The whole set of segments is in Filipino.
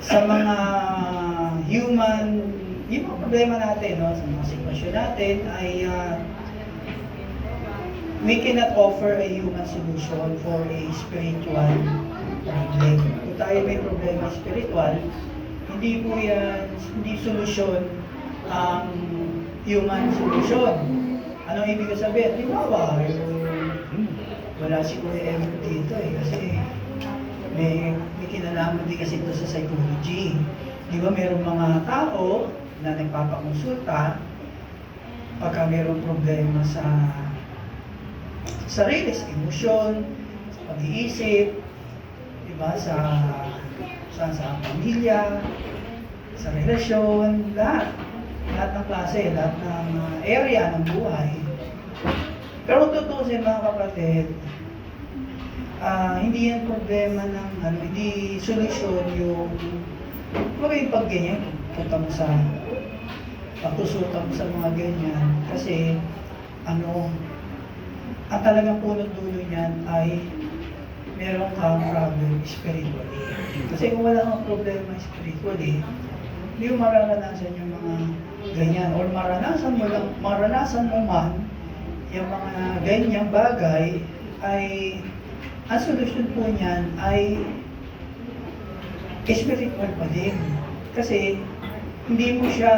sa mga human, yung mga problema natin, no, sa mga sitwasyon natin, ay ah, we cannot offer a human solution for a spiritual problem. Kung tayo may problema spiritual, hindi po yan, hindi solusyon ang human solution. Ano ibig sabihin? Halimbawa, yung, hmm, wala si Kuya Evan dito eh, kasi may, may kinalaman din kasi ito sa psychology. Di ba merong mga tao na nagpapakonsulta pagka merong problema sa sarili, sa emosyon, sa pag-iisip, di ba, sa, sa, sa pamilya, sa relasyon, lahat. Lahat ng klase, lahat ng uh, area ng buhay. Pero kung tutusin mga kapatid, ah, hindi yan problema ng, ano, hindi solusyon yung, yung pag ganyan, punta mo sa, pagtusulta mo sa mga ganyan, kasi, ano, ang talagang punot dulo niyan ay meron kang problem spiritually. Kasi kung wala kang problema spiritually, hindi mo mararanasan yung mga ganyan. Or maranasan mo lang, maranasan mo man yung mga ganyang bagay ay ang solusyon po niyan ay spiritual pa din. Kasi hindi mo siya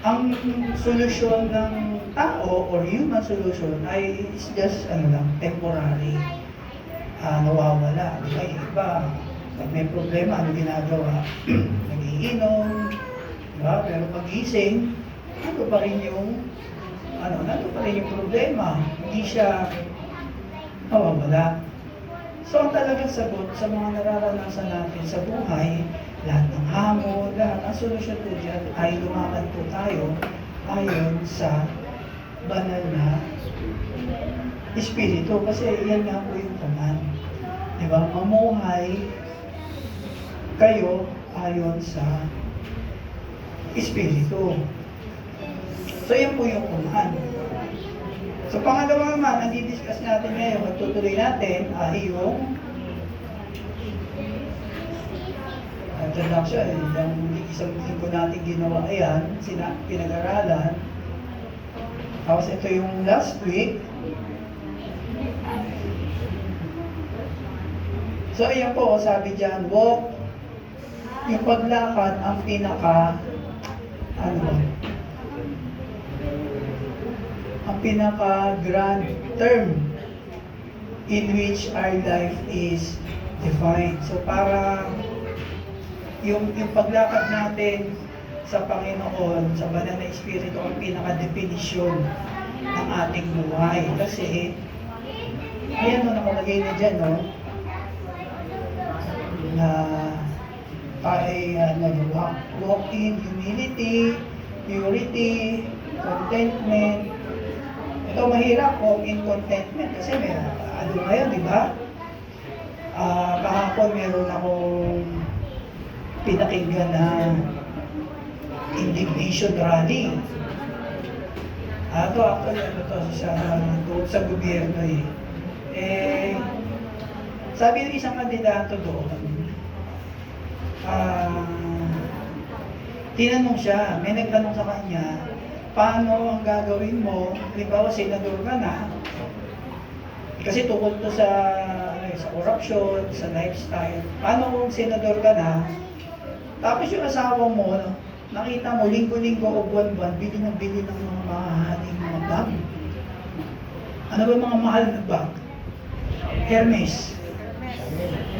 ang solusyon ng tao or human solution ay is just ano lang, temporary. Ah, nawawala. Di ba? Iba, pag may problema, ano ginagawa? Nagiinom, di ba? Pero pagising, ano pa rin yung ano, nandun pa rin yung problema. Hindi siya nawawala. So, ang talagang sagot sa mga nararanasan natin sa buhay, lahat ng hamon, lahat, ang solusyon po dyan ay lumakad po tayo ayon sa banal na espiritu. Kasi yan nga po yung command. Di ba? Mamuhay kayo ayon sa espiritu. So, yan po yung So, pangalawa naman, ang didiscuss natin ngayon, magtutuloy natin ay yung introduction. Yung isang linggo natin ginawa yan, sina, pinag-aralan. Tapos ito yung last week. So, ayan po, sabi dyan, walk, yung paglakad ang pinaka, ano, ang pinaka grand term in which our life is defined. So para yung yung paglakad natin sa Panginoon, sa banal na Espiritu, ang pinaka-definisyon ng ating buhay. Kasi, ayan mo, nakalagay na dyan, no? Na ay ano, walk, walk in humility, purity, contentment, ito mahirap walk in contentment kasi may ano ngayon, di ba? Ah, kahapon meron akong pinakinggan na indignation rally. Ah, ito actually ano to sa doon sa gobyerno eh. Eh, sabi ng isang kandidato doon, ah, tinanong siya, may nagtanong sa kanya, paano ang gagawin mo, halimbawa senador ka na, kasi tungkol to sa, ano, sa corruption, sa lifestyle, paano kung senador ka na, tapos yung asawa mo, nakita mo, linggo-linggo o buwan-buwan, bili ng bili ng mga mahahaling mga bag. Ano ba mga mahal na bag? Hermes.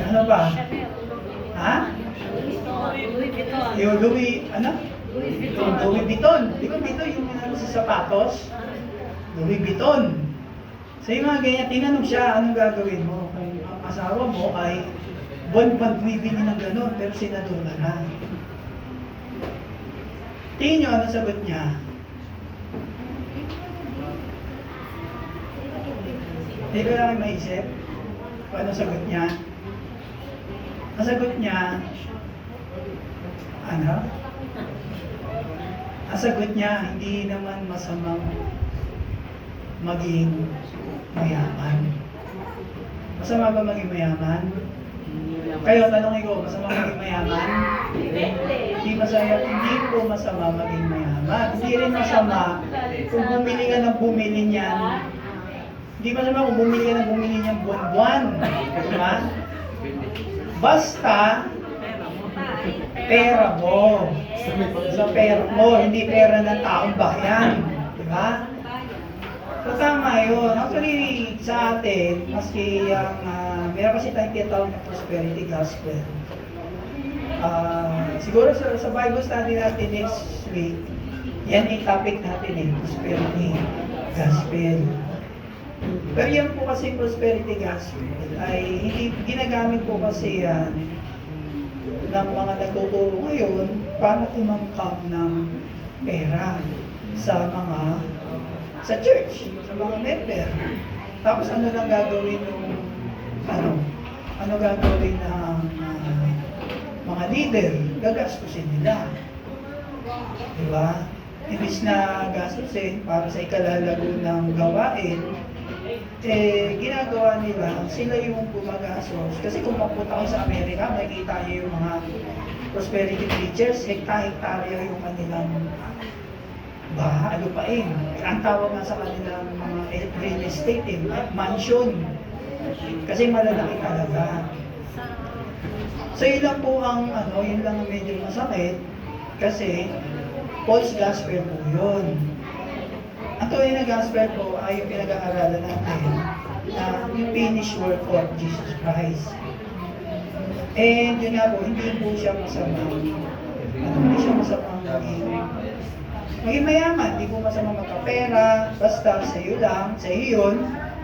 Ano ba? Ha? Louis Vuitton. Yung Louis, ano? Louis Vuitton. Louis Vuitton. Di Vuitton yung ano sa sapatos? Louis Vuitton. So yung mga ganyan, tinanong siya, anong gagawin mo? Ang asawa mo ay buwan-buwan bumibili ng gano'n, pero senador na na. Tingin nyo, ano sagot niya? Hindi ko lang maisip. Kung ano sagot niya? Ang sagot niya, ano? Ang sagot niya, hindi naman masamang maging mayaman. Masama ba maging mayaman? Kayo, tanongin ko, masama maging mayaman? Hindi masaya, hindi po masama maging mayaman. Hindi rin masama kung bumili ka ng bumili niyan. Hindi masama kung bumili ka ng bumili niyan buwan-buwan. Diba? Basta, pera mo. Sa pera mo, hindi pera ng taong bayan. Diba? So, tama yun. Actually, sa atin, maski ang, ah, meron kasi tayong tinatawag na prosperity gospel. Ah, siguro sa, sa Bible study natin next week, yan yung topic natin eh, prosperity gospel. Pero yan po kasi prosperity gospel ay hindi ginagamit po kasi yan ng mga nagtuturo ngayon para tumangkap ng pera sa mga sa church, sa mga member. Tapos ano lang gagawin yung ano, ano gagawin ng ah, mga leader, gagastusin nila. Di ba? Imbis na gastusin para sa ikalalago ng gawain, eh, ginagawa nila, sila yung gumagastos. Kasi kung mapunta kayo sa Amerika, makikita niyo yung mga prosperity preachers, hekta-hektarya yung kanilang baha, lupain. Ang tawag nga sa kanilang mga real estate, eh, mansion. Kasi malalaki talaga. So yun lang po ang ano, yun lang ang medyo masakit kasi false gospel po yun. Ang tunay na gospel po ay yung pinag-aaralan natin na yung finished work of Jesus Christ. And yun nga po, hindi po siya masama. Ano, hindi siya masama maging, maging mayaman. Hindi po masama magkapera. Basta sa iyo lang, sa iyo yun,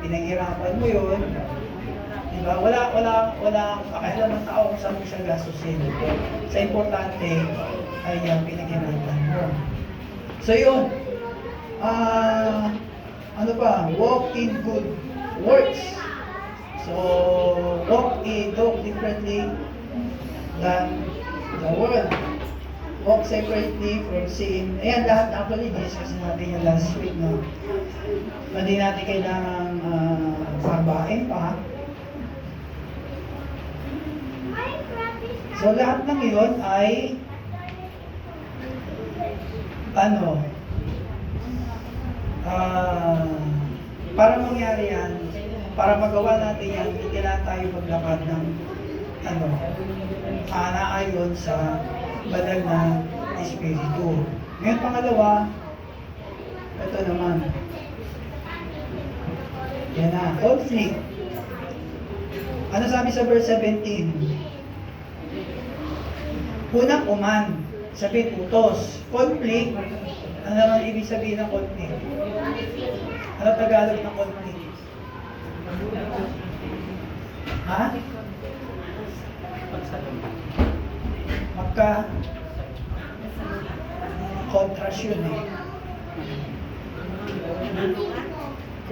pinaghirapan mo yun. Diba? Wala, wala, wala pakialam ng tao kung saan mo siya gastusin. Sa importante ay uh, pinaghirapan mo. So yun, ah, ano pa, walk in good works. So, walk in, walk differently than the world. Walk separately from sin. Ayan, lahat actually, discuss natin yung last week, no? Hindi natin kailangan uh, sabahin pa. So, lahat ng yun ay ano, ah, para mangyari yan, para magawa natin yan, hindi kailangan tayo maglakad ng ano, ah, naayon sa banal na espiritu. Ngayon pangalawa, ito naman. Yan na, conflict. Ano sabi sa verse 17? Unang uman, sabi utos. Conflict, ano naman ibig sabihin ng conflict? Ano Tagalog ng conflict? Ha? Magka contrast yun eh.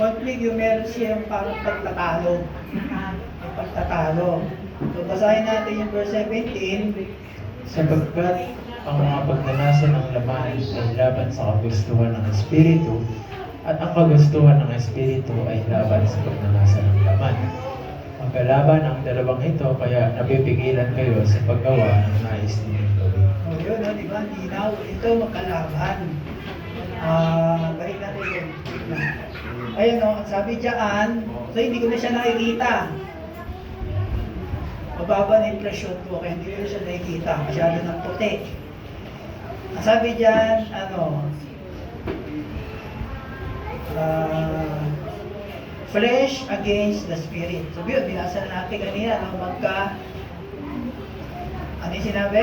Conflict yung meron siyang parang pagtatalo. May pagtatalo. So basahin natin yung verse 17. Sapagkat ang mga pagdanasan ng laman ay laban sa kagustuhan ng Espiritu, at ang kagustuhan ng Espiritu ay laban sa pagdanasan ng laman. Magkalaban ang dalawang ito, kaya napipigilan kayo sa paggawa ng nais ninyong gawin. O yun, no, di ba? Linaw. Ito magkalaban. Ah, balik natin yun. Ayun, no, ang sabi diyan, so hindi ko na siya nakikita. Mababa na impresyon ko, kaya hindi ko na siya nakikita. Masyado ng puti. Ang sabi diyan, ano, ah, flesh against the spirit. So, yun, binasa na natin kanina, no, magka, ano yung sinabi?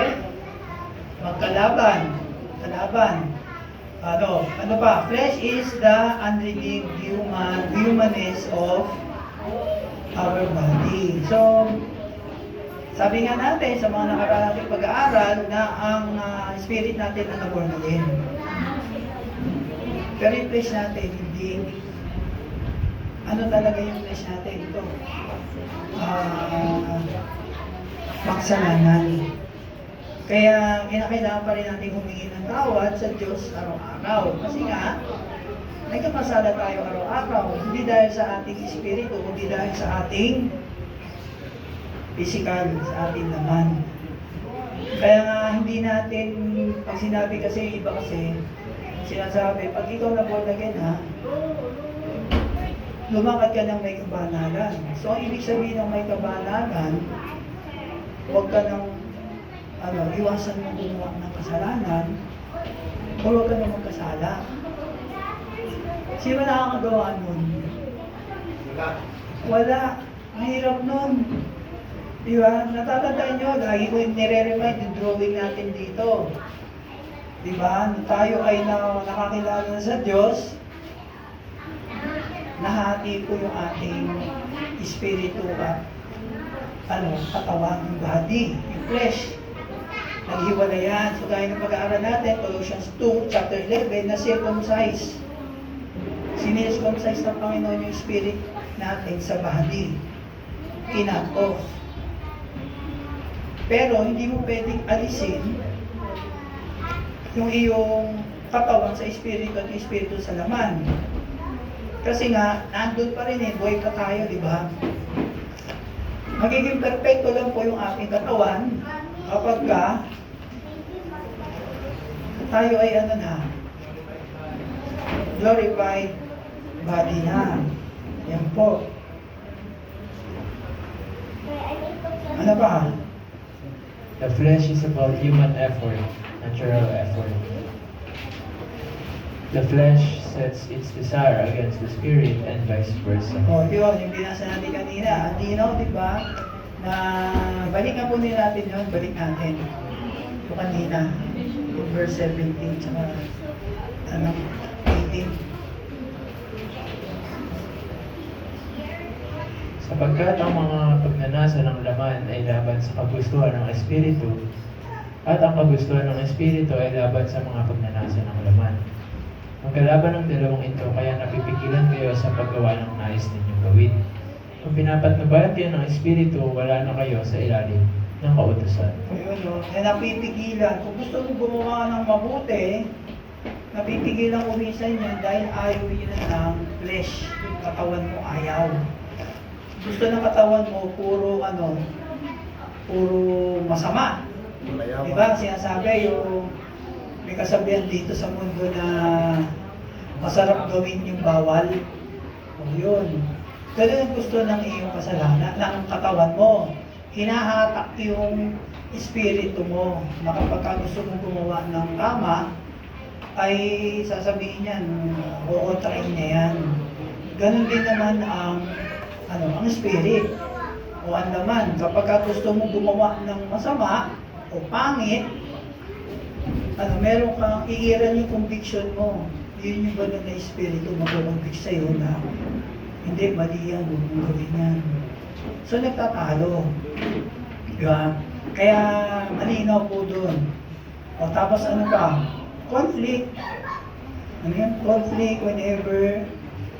magkalaban. Kalaban. Ano, ano pa? Flesh is the unredeemed human, humanness of our body. So, sabi nga natin sa mga nakaraan pag-aaral na ang ah, spirit natin ang naborn again. Pero yung flesh natin, hindi. Ano talaga yung flesh natin? Ito. Ah, maksalanan. Kaya kinakailangan pa rin natin humingi ng tawad sa Diyos araw-araw. Kasi nga, nagkakasala tayo araw-araw. Hindi dahil sa ating espiritu, kundi dahil sa ating physical sa ating laman. Kaya nga hindi natin, pag sinabi kasi, iba kasi, sinasabi, pag ikaw na born again ha, lumakad ka ng may kabanalan. So, ang ibig sabihin ng may kabanalan, huwag ka ng, ano, iwasan mo gumawa ng kasalanan, o huwag ka na magkasala. Sino nakakagawa nun? Wala. Ang hirap nun. Di ba? Natatandaan nyo, lagi ko yung nire-remind yung drawing natin dito. Di ba? Tayo ay na, nakakilala na sa Diyos, nahati ko yung ating espiritu at ano, katawan, yung body, yung flesh. Naghiwala yan. So, gaya ng pag-aaral natin, Colossians 2, chapter 11, na circumcise. Siniscomcise ng Panginoon yung spirit natin sa body. Kinat off. Pero hindi mo pwedeng alisin yung iyong katawan sa espiritu at espiritu sa laman. Kasi nga, nandun pa rin eh, buhay pa tayo, di ba? Magiging perfecto lang po yung ating katawan kapag ka tayo ay ano na, glorified body na. Yan po. Ano pa? The flesh is about human effort, natural effort. The flesh sets its desire against the spirit and vice versa. O, di ba, yung binasa natin kanina, ang linaw, di ba, na balikan po nila natin yun, balik natin. Yung kanina, verse 17, tsaka, ano, 18. Sapagkat ang mga pagnanasa ng laman ay laban sa kagustuhan ng Espiritu, at ang kagustuhan ng Espiritu ay laban sa mga pagnanasa ng laman. Magkalaban ng dalawang ito, kaya napipigilan kayo sa paggawa ng nais ninyong gawin. Kung pinapatnubayan kayo ng Espiritu, wala na kayo sa ilalim ng kautusan. Ayun, no, na napipigilan. Kung gusto mo gumawa ng mabuti, napipigilan ko minsan yan dahil ayaw yun ng flesh. Katawan mo ayaw. Gusto ng katawan mo, puro ano, puro masama. Di ba? Sinasabi yung may kasabihan dito sa mundo na masarap gawin yung bawal. O yun. Ganun ang gusto ng iyong kasalanan, ng katawan mo. Hinahatak yung espiritu mo na kapag ka gusto mo gumawa ng tama, ay sasabihin niyan, oo, try niya yan. Ganun din naman ang ano, ang spirit o ang laman. Kapag ka gusto mo gumawa ng masama o pangit, ano, meron kang iiran yung conviction mo. Yun yung banal na espiritu mag-convict sa'yo na hindi, mali yan, huwag mong gawin yan. So, nagtatalo. Di ba? Kaya, malinaw po doon. O, tapos ano pa? Conflict. Ano yan? Conflict whenever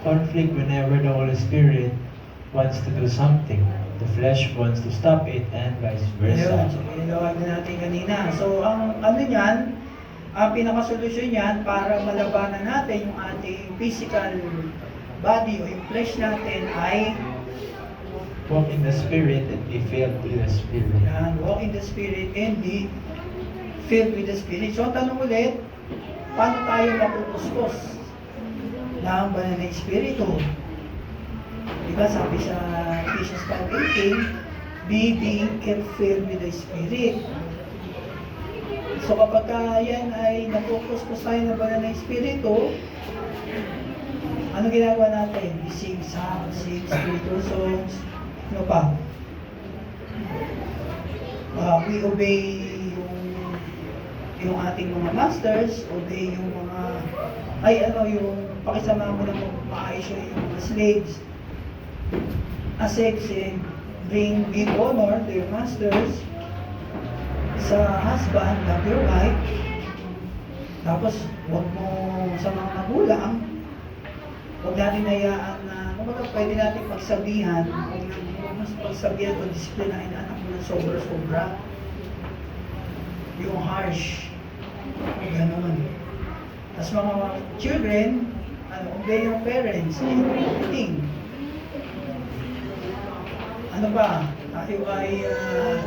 Conflict whenever the Holy Spirit wants to do something. The flesh wants to stop it and vice Ayun, versa. so ginagawa din natin kanina. So, ang ano niyan, ang pinakasolusyon niyan para malabanan natin yung ating physical body o yung flesh natin ay Walk in the Spirit and be filled with the Spirit. yan, walk in the Spirit and be filled with the Spirit. So, tanong ulit, paano tayo mapupuspos ng banal na Espiritu? Diba sabi sa Ephesians 5.18, be being kept filled with the Spirit. So kapag ka yan ay napupuspos tayo ng banal na Espiritu, ano ginagawa natin? We sing songs, sing spiritual songs, ano pa? Ah, we obey yung ating mga masters, obey yung mga ay ano yung pakisama mo ng maayos yung mga slaves. As eh, bring give honor to your masters. Sa husband, love your wife. Tapos, huwag mo sa mga magulang, huwag natin hayaan na, kumbaga pwede natin pagsabihan, huwag na mas pagsabihan o disiplinahin na anak mo ng sobra-sobra. Yung harsh. Ganon. Tapos mga children, ano, obey your parents in everything. Ano ba? tayo ay ah,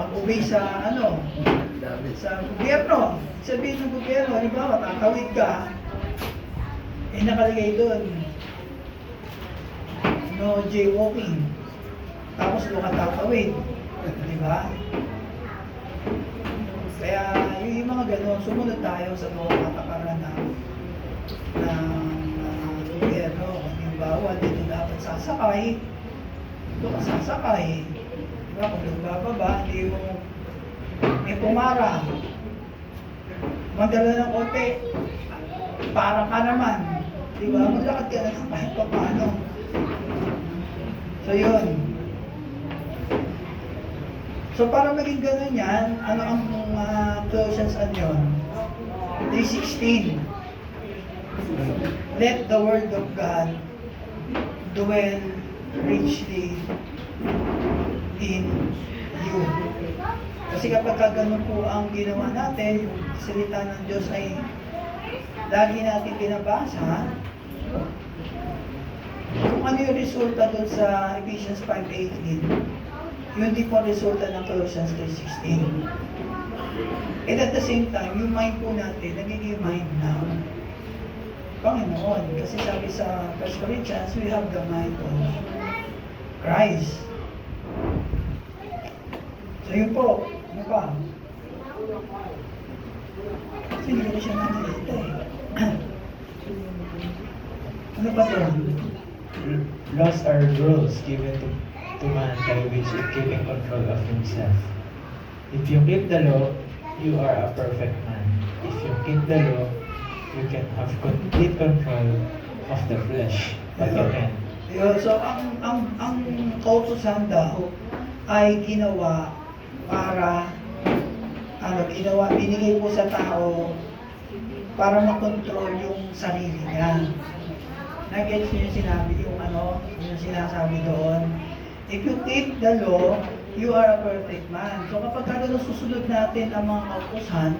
mag-uwi sa ano, sa gobyerno. Sabihin ng gobyerno, halimbawa, tatawid ka, eh nakalagay doon, no jaywalking. Tapos doon ka tatawid. Di ba? Kaya yung, yung mga ganun, sumunod tayo sa mga patakaran ng, ng uh, gobyerno. Bawal, dito dapat sasakay, doon ka sasakay. Di ba? Kung nagbababa, hindi mo may pumara. Magdala ng kote, para ka naman. Di ba? Maglakad ka na kahit pa paano. So yun. So para maging ganun yan, ano ang uh, Colossians ano yun? 3.16 Let the word of God dwell richly in you. Kasi kapag ka ganun po ang ginawa natin, yung salita ng Diyos ay lagi natin binabasa, kung ano yung resulta doon sa Ephesians 5.18, yun din po resulta ng Colossians 3.16. And at the same time, yung mind po natin, nagiging mind ng Panginoon. Kasi sabi sa 1 Corinthians, we have the mind of Christ. So yun po, ano pa? Kasi hindi ko siya nakikita eh. ano pa to? Laws are rules given to, to man by which he keeping control of himself. If you keep the law, you are a perfect man. If you keep the law, you can have complete control of the flesh. But you can. Yun, so ang ang ang kautusan daw ay ginawa para ano ginawa binigay po sa tao para makontrol yung sarili niya. Nag-gets niyo yung sinabi yung ano, yung sinasabi doon. If you keep the law, you are a perfect man. So kapag ka susunod natin ang mga kautusan,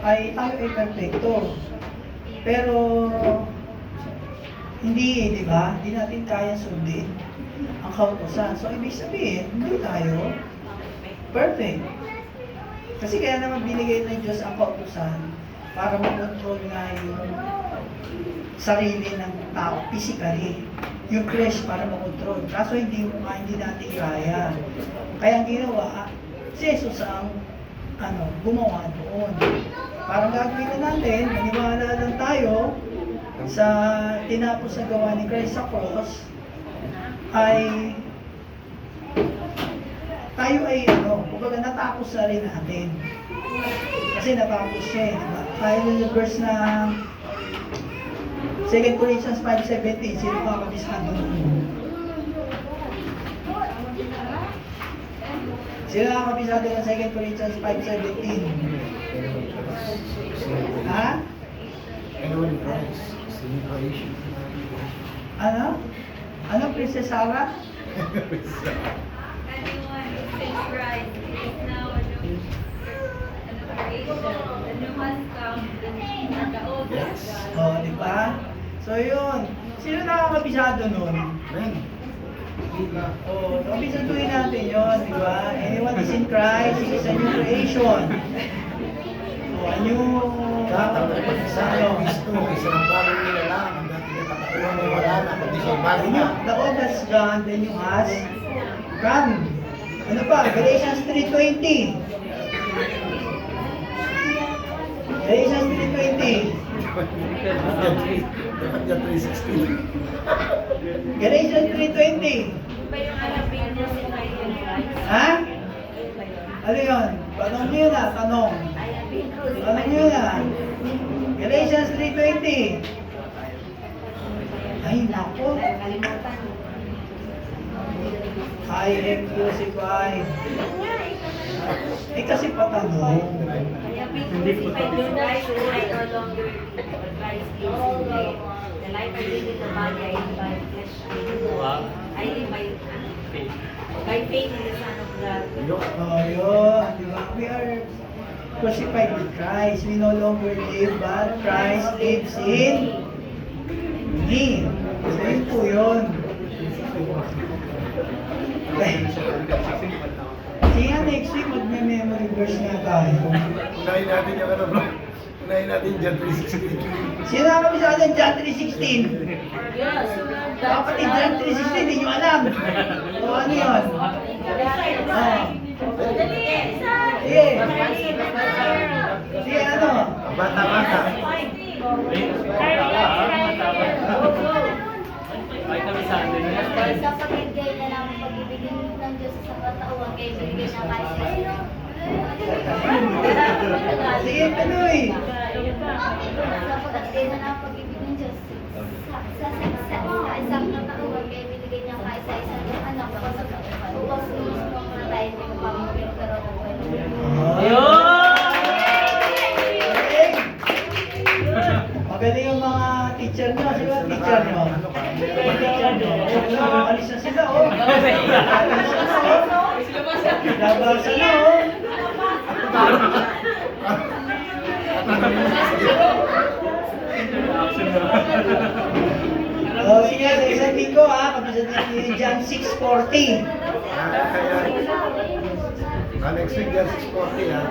ay tayo ay perfecto. Pero hindi eh, di ba? Hindi natin kaya sundin ang kautosan. So, ibig sabihin, hindi tayo perfect. Kasi kaya naman binigay ng Diyos ang kautosan para makontrol nga yung sarili ng tao physically. Yung flesh para makontrol. Kaso hindi mo nga, hindi natin kaya. Kaya ang ginawa, si Jesus ang ano, gumawa doon. Para gagawin na natin, maniwala lang tayo sa tinapos na gawa ni Christ sa cross ay tayo ay ano, kumbaga natapos na rin natin. Kasi natapos siya eh, di ba? Tayo yung verse na 2 Corinthians 5.17, sino mga kabisado nun? Sino mga kabisado ng 2 Corinthians 5.17? Ha? Anyone Christ Ano? Ano, Princess Sarah? Anyone who takes Christ is now a new, a new creation. The new has come, the, the old has Yes. gone. O, di ba? So, yun. Sino nakakabisado nun? Amen. O, kabisaduhin natin yun, di ba? Anyone is in Christ, is a new creation. O, a new... Nagpag-isa ay ano, Kristo, isa ng bagong nila lang. Ang dati na katatuan ay wala na, kundi siya bago na. The old has gone, the new has come. Ano pa? Galatians 3.20. Galatians 3.20. Dapat yan 316. Galatians 3.20. Ba yung alapin niya si Christ? Ha? Ano yun? Tanong na, tanong. Tanong nyo na. Galatians 3.20. Ay, nako. I am crucified. Eh kasi patanong. I have been crucified with Christ, and I no longer lives. The life I live in the body, I live by flesh. I live, I live by, by faith in the Son of God. Oh, yun. Di ba? We are crucified with Christ. We no longer live, but Christ lives in me. So yun po yun. Nga, next week magme-memory verse nga tayo. Unahin natin yung ano bro. Unahin natin John 3.16. Sino na kami sa atin? John 3.16. Dapat yung John 3.16, hindi nyo alam. O ano yun? Oh. Sige. Sige, ano? Bata-bata. Sa pagigay na lang ang pagbibigay ng Diyos sa katauhan, kaya binigay na sa. Sige, tuloy. Sa pagbibigay ng Diyos sa, sa, sa, sa, sa isang katauhan, kaya binigay niya kahit sa isang anak ko sa upang sinus mo mga tayo ng pamangkin pero ng Magaling yung mga teacher nyo. Ang teacher nyo? Teacher nyo. Oh, alis na sila, oh. Alis na, oh. Labasa na, oh. Oh, sige, sa isang linggo, ha. Yung John 6.40. Ah, next week yan 6.40 ha.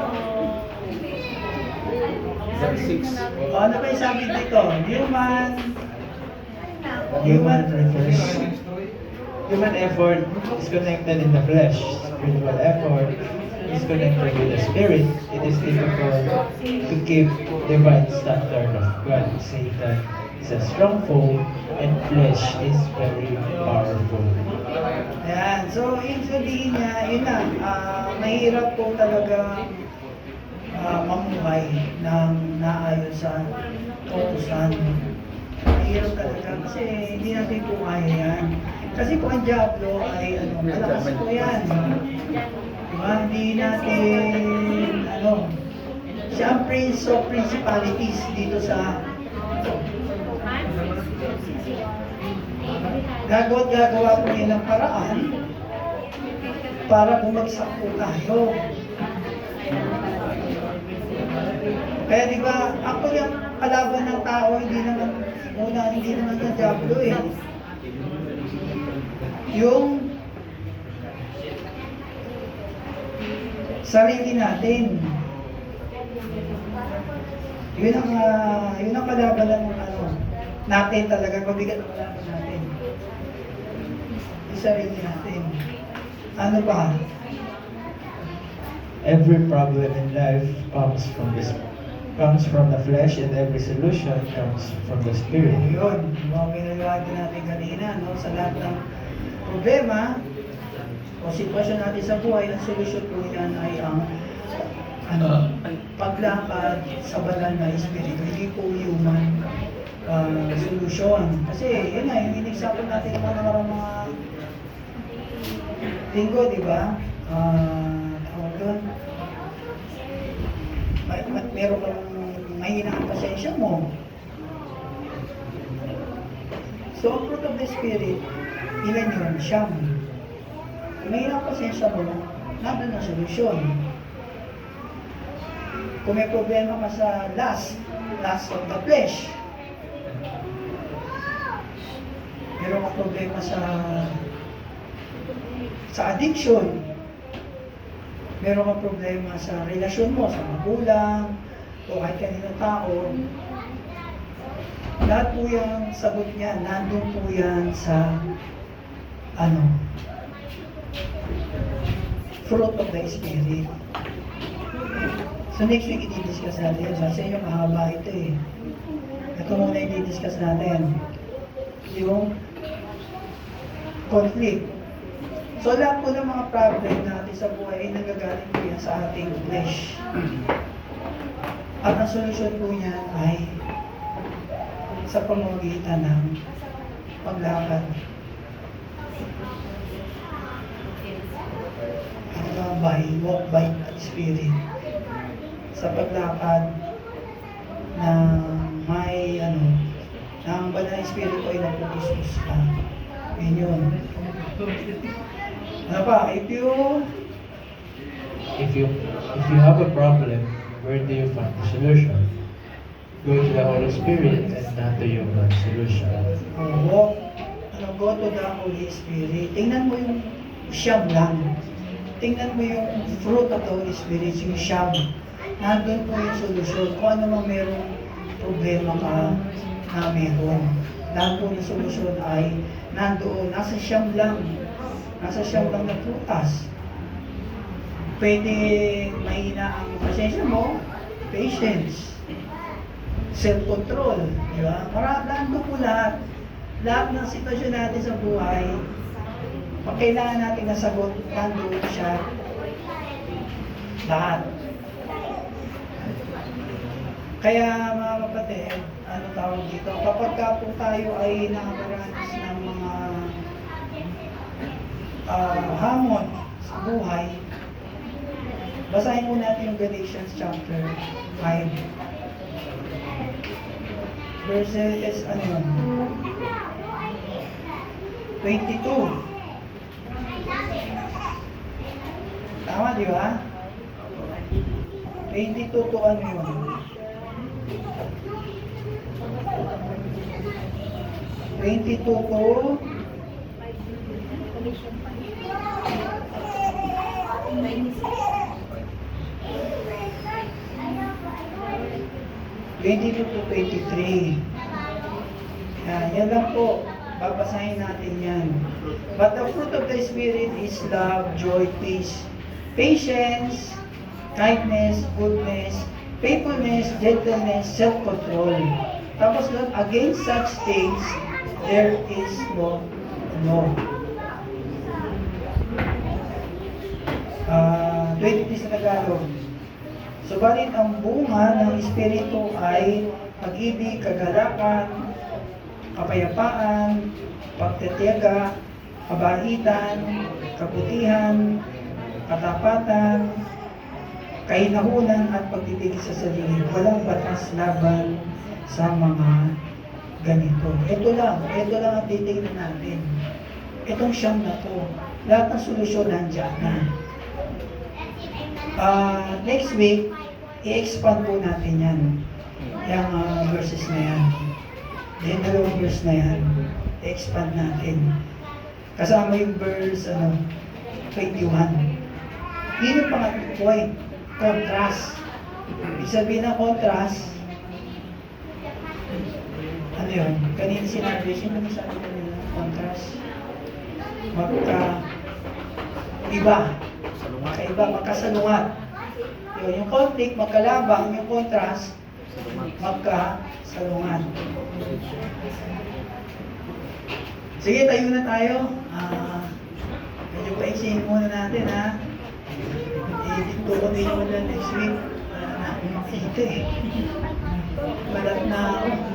John 6. Oh, ano ba yung sabi dito? Human, Human refers human effort is connected in the flesh. Spiritual effort is connected with the spirit. It is difficult to keep divine standard of God. Satan is a strong foe and flesh is very powerful. Ayan. So, yung sabihin niya, yun na, ah, mahirap po talaga ah, mamuhay ng naayon sa kautusan. Mahirap talaga kasi hindi natin po kaya yan. Kasi po ang Diablo ay ano, malakas po yan. Diba? Hindi natin, ano, siya ang prince of principalities dito sa gagawa at gagawa po niya ng paraan para bumagsak po tayo. Kaya di ba, actually ang kalaban ng tao, hindi naman, una, hindi naman yung Diablo eh. Yung sarili natin. Yun ang, ah, yun ang kalaban ng ano, natin talaga, mabigat ang kalaban natin. Yung sarili natin. Ano ba? Every problem in life comes from this comes from the flesh and every solution comes from the spirit. Yun, mga pinagawagi natin kanina, no? Sa lahat ng problema o sitwasyon natin sa buhay, ang solusyon po yan ay ang ano, paglakad sa banal na espiritu, hindi po human uh, solusyon. Kasi yun nga, yung in-example natin ng mga mga linggo, di ba? Ah, tawag doon, may, may, meron kang mahina ang pasensya mo. So, ang fruit of the Spirit, ilan yun? Siyam. Kung mahina ang pasensya mo, nandun ang solusyon. Kung may problema ka sa lust, lust of the flesh, meron kang problema sa sa addiction, meron kang problema sa relasyon mo, sa magulang, o kahit kaninong tao, lahat po yung sagot niya, nandun po yan sa, ano, fruit of the Spirit. So next week, i-discuss natin. Sa inyo, mahaba ito eh. Ito muna i-discuss natin. Yung conflict. So lahat po ng mga problem natin sa buhay ay nagagaling po yan sa ating flesh. At ang solusyon po niyan ay sa pamamagitan ng paglakad. Uh, by walk by spirit. Sa paglakad na may ano, na ang banal na espiritu ay nagpupusos ka. Yun yun. Ano pa? If you If you if you have a problem, where do you find the solution? Go to the Holy Spirit and not to human solution. uh, walk, ano, go to the Holy Spirit. Tingnan mo yung siyam lang. Tingnan mo yung fruit of the Holy Spirit, yung siyam. Nandun po yung solusyon. Kung ano mang merong problema ka na meron. Lahat po ng solusyon ay nandoon. Nasa siyam lang. Nasa siyam lang na prutas. Pwede mahina ang pasensya mo, patience, self-control, di ba? Para nandun po lahat. Lahat ng sitwasyon natin sa buhay, kailangan natin na sagot, nandun siya. Lahat. Kaya mga kapatid, ano tawag dito, kapag ka po tayo ay nakakaranas ng mga ah, hamon sa buhay, basahin mo natin yung Galatians chapter 5. Verses, ano yun? 22. Tama, di ba? 22 to ano yun? Twenty-two to twenty-two to twenty-three. Yan, yan lang po. Babasahin natin yan. But the fruit of the Spirit is love, joy, peace, patience, kindness, goodness, faithfulness, gentleness, self-control. Tapos against such things, there is no law. Ah, 23 sa Tagalog. Subalit ang bunga ng Espiritu ay pag-ibig, kagalakan, kapayapaan, pagtitiyaga, kabaitan, kabutihan, katapatan, kahinahunan at pagtitigil sa sarili. Walang batas laban sa mga ganito. Ito lang, ito lang ang titignan natin. Itong siyam na to. Lahat ng solusyon nandiyan na. Ah, next week, i-expand po natin yan. Yung ah, verses na yan. Yung dalawang verse na yan, i-expand natin. Kasama yung verse, ano, 21. Yun yung pangatlong point, contrast. Ibig sabihin ng contrast, yun? Kanina sinabi, sino na sabi kanina? Contrast. Magka, iba. Magkaiba, magkasalungat. Yun, yung conflict, magkalabang, yung contrast, magkasalungat. Sige, tayo na tayo. Ah, medyo paisihin muna natin, ha? Ko mo na next week. Wala na eh. Na ako.